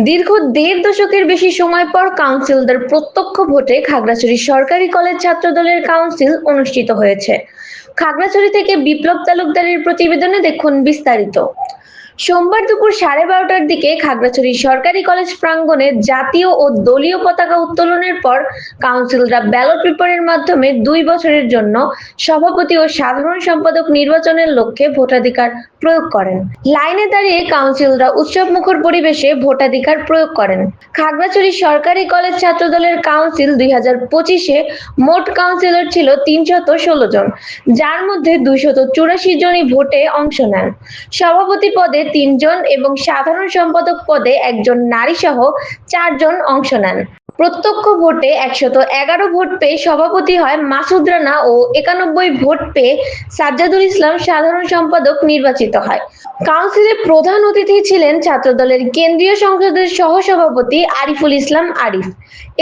দীর্ঘ দেড় দশকের বেশি সময় পর কাউন্সিলদের প্রত্যক্ষ ভোটে খাগড়াছড়ি সরকারি কলেজ ছাত্র দলের কাউন্সিল অনুষ্ঠিত হয়েছে। খাগড়াছড়ি থেকে বিপ্লব তালুকদারের প্রতিবেদনে দেখুন বিস্তারিত। সোমবার দুপুর সাড়ে বারোটার দিকে খাগড়াছড়ি সরকারি কলেজ প্রাঙ্গণে জাতীয় ও দলীয় পতাকা উত্তোলনের পর কাউন্সিলরা ব্যালট পেপারের মাধ্যমে দুই বছরের জন্য সভাপতি ও সাধারণ সম্পাদক নির্বাচনের লক্ষ্যে ভোটাধিকার প্রয়োগ করেন। লাইনে দাঁড়িয়ে কাউন্সিলরা উৎসব মুখর পরিবেশে ভোটাধিকার প্রয়োগ করেন। খাগড়াছড়ি সরকারি কলেজ ছাত্রদলের কাউন্সিল দুই হাজার পঁচিশে মোট কাউন্সিলর ছিল তিনশত ষোলো জন, যার মধ্যে দুইশত চুরাশি জনই ভোটে অংশ নেন। সভাপতি পদে তিনজন এবং সাধারণ সম্পাদক পদে একজন নারী সহ চারজন অংশ নেন। প্রত্যক্ষ ভোটে একশত এগারো ভোট পেয়ে সভাপতি হয় মাসুদ রানা ও একানব্বই ভোট পেয়ে সাজ্জাদুল ইসলাম সাধারণ সম্পাদক নির্বাচিত হয়। কাউন্সিলের প্রধান অতিথি ছিলেন ছাত্রদলের কেন্দ্রীয় সংসদের সহসভাপতি আরিফুল ইসলাম আরিফ।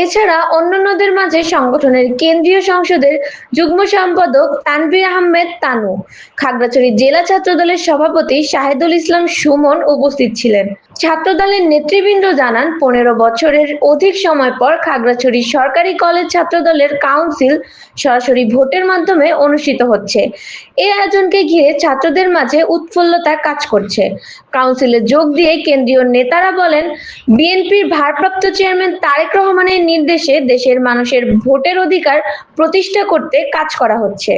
এছাড়া অন্যান্যদের মাঝে সংগঠনের কেন্দ্রীয় সংসদের যুগ্ম সম্পাদক তানভীর আহমেদ তানু। খাগড়াছড়ি জেলা ছাত্রদলের সভাপতি শাহেদুল ইসলাম সুমন উপস্থিত ছিলেন। ছাত্রদলের নেতৃবৃন্দ জানান, পনেরো বছরের অধিক সময় পর খাগড়াছড়ি সরকারি কলেজ ছাত্রদলের কাউন্সিল সরাসরি ভোটের মাধ্যমে অনুষ্ঠিত হচ্ছে। এ আয়োজনকে ঘিরে ছাত্রদের মাঝে উৎফুল্লতা কাজ করছে। কাউন্সিলে যোগ দিয়ে কেন্দ্রীয় নেতারা বলেন, বিএনপির ভারপ্রাপ্ত চেয়ারম্যান তারেক রহমানের নির্দেশে দেশের মানুষের ভোটের অধিকার প্রতিষ্ঠা করতে কাজ করা হচ্ছে।